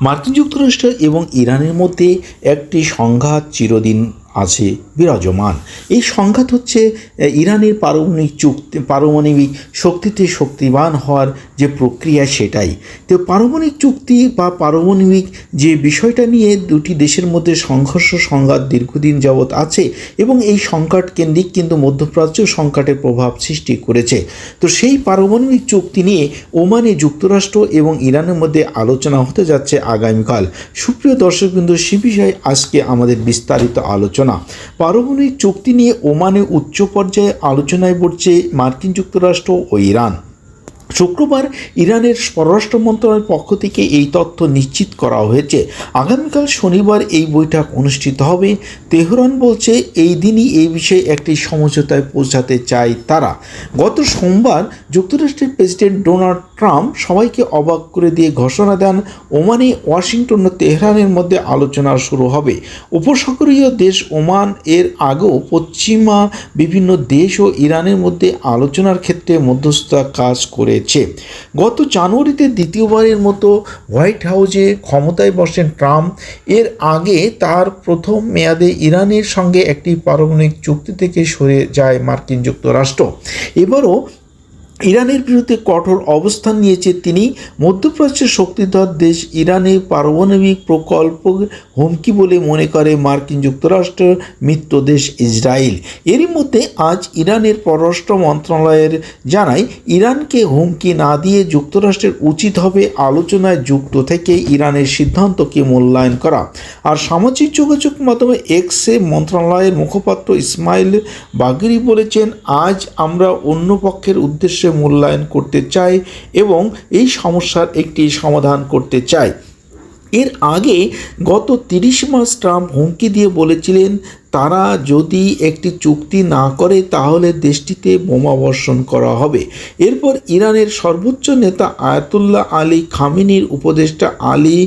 মার্কিন যুক্তরাষ্ট্র এবং ইরানের মধ্যে একটি সংঘাত চিরদিন আছে, বিরাজমান। এই সংঘাত হচ্ছে ইরানের পারমাণবিক চুক্তি, পারমাণবিক শক্তিতে শক্তিবান হওয়ার যে প্রক্রিয়া সেটাই। তো পারমাণবিক চুক্তি বা পারমাণবিক যে বিষয়টা নিয়ে দুটি দেশের মধ্যে সংঘর্ষ, সংঘাত দীর্ঘদিন যাবৎ আছে এবং এই সংকট কেন্দ্রিক কিন্তু মধ্যপ্রাচ্য সংকটের প্রভাব সৃষ্টি করেছে। তো সেই পারমাণবিক চুক্তি নিয়ে ওমানে যুক্তরাষ্ট্র এবং ইরানের মধ্যে আলোচনা হতে যাচ্ছে আগামীকাল। সুপ্রিয় দর্শকবৃন্দ সে বিষয়ে আজকে আমাদের বিস্তারিত আলোচনা পারমাণবিক চুক্তি নিয়ে ওমানে উচ্চ পর্যায়ে আলোচনায় বসছে মার্কিন যুক্তরাষ্ট্র ও ইরান। শুক্রবার ইরানের পররাষ্ট্র মন্ত্রণালয়ের পক্ষ থেকে এই তথ্য নিশ্চিত করা হয়েছে। আগামীকাল শনিবার এই বৈঠক অনুষ্ঠিত হবে। তেহরান বলছে এই দিনই এই বিষয়ে একটি সমঝোতায় পৌঁছাতে চায় তারা। গত সোমবার যুক্তরাষ্ট্রের প্রেসিডেন্ট ডোনাল্ড ট্রাম্প সবাইকে অবাক করে দিয়ে ঘোষণা দেন, ওমানে ওয়াশিংটন ও তেহরানের মধ্যে আলোচনা শুরু হবে। উপসাগরীয় দেশ ওমান এর আগেও পশ্চিমা বিভিন্ন দেশ ও ইরানের মধ্যে আলোচনার ক্ষেত্রে মধ্যস্থতা কাজ করেছে। গত জানুয়ারিতে দ্বিতীয়বারের মতো হোয়াইট হাউসে ক্ষমতায় বসেন ট্রাম্প। এর আগে তার প্রথম মেয়াদে ইরানের সঙ্গে একটি পারমাণবিক চুক্তি থেকে সরে যায় মার্কিন যুক্তরাষ্ট্র। এবারও ইরানের বিরুদ্ধে কঠোর অবস্থান নিয়েছে তিনি। মধ্যপ্রাচ্যের শক্তিধর দেশ ইরানের পারমাণবিক প্রকল্প হুমকি বলে মনে করে মার্কিন যুক্তরাষ্ট্র মিত্র দেশ ইসরায়েল। এরই মধ্যে আজ ইরানের পররাষ্ট্র মন্ত্রণালয়ের জানায়, ইরানকে হুমকি না দিয়ে যুক্তরাষ্ট্রের উচিত হবে আলোচনায় যুক্ত থেকে ইরানের সিদ্ধান্তকে মূল্যায়ন করা। আর সামাজিক যোগাযোগ মাধ্যমে এক্সে মন্ত্রণালয়ের মুখপাত্র ইসমাইল বাগেরি বলেছেন, আজ আমরা অন্য পক্ষের উদ্দেশ্যে মূল্যায়ন করতে চাই এবং এই সমস্যার একটি সমাধান করতে চাই এর আগে গত তিরিশ মাস ট্রাম্প হুমকি দিয়ে বলেছিলেন তারা যদি একটি চুক্তি না করে, তাহলে দেশটিতে বোমা বর্ষণ করা হবে। এরপর ইরানের সর্বোচ্চ নেতা আয়াতুল্লাহ আলী খামিনির উপদেষ্টা আলী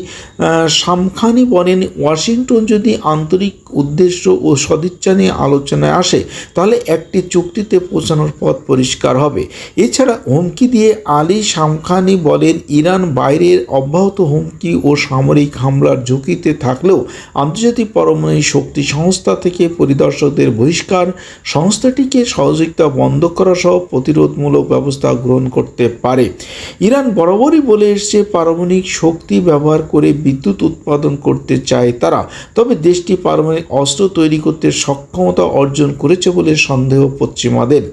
শামখানি বলেন, ওয়াশিংটন যদি আন্তরিক উদ্দেশ্য ও সদিচ্ছা নিয়ে আলোচনায় আসে, তাহলে একটি চুক্তিতে পৌঁছানোর পথ পরিষ্কার হবে। এছাড়া হুমকি দিয়ে আলী শামখানি বলেন, ইরান বাইরের অব্যাহত হুমকি ও সামরিক হামলার ঝুঁকিতে থাকলেও আন্তর্জাতিক পরমাণু শক্তি সংস্থা থেকে পরিদর্শকদের বহিষ্কার, সংস্থাটিকে সহযোগিতা বন্ধ করা সহ প্রতিরোধমূলক ব্যবস্থা গ্রহণ করতে পারে। ইরান বরাবরই বলে এসছে, পারমাণবিক শক্তি ব্যবহার করে বিদ্যুৎ উৎপাদন করতে চায় তারা। তবে দেশটি পারমাণবিক অস্ত্র তৈরি করতে সক্ষমতা অর্জন করেছে বলে সন্দেহ পশ্চিমাদের।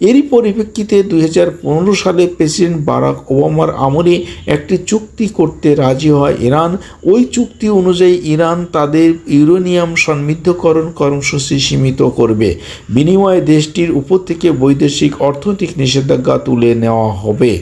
এরই পরিপ্রেক্ষিতে দুই হাজার পনেরো সালে প্রেসিডেন্ট বারাক ওবামার আমলে একটি চুক্তি করতে রাজি হয় ইরান। ওই চুক্তি অনুযায়ী ইরান তাদের ইউরেনিয়াম সমৃদ্ধকরণ কর্মসূচি সীমিত করবে। বিনিময়ে দেশটির উপর থেকে বৈদেশিক অর্থনৈতিক নিষেধাজ্ঞা তুলে নেওয়া হবে।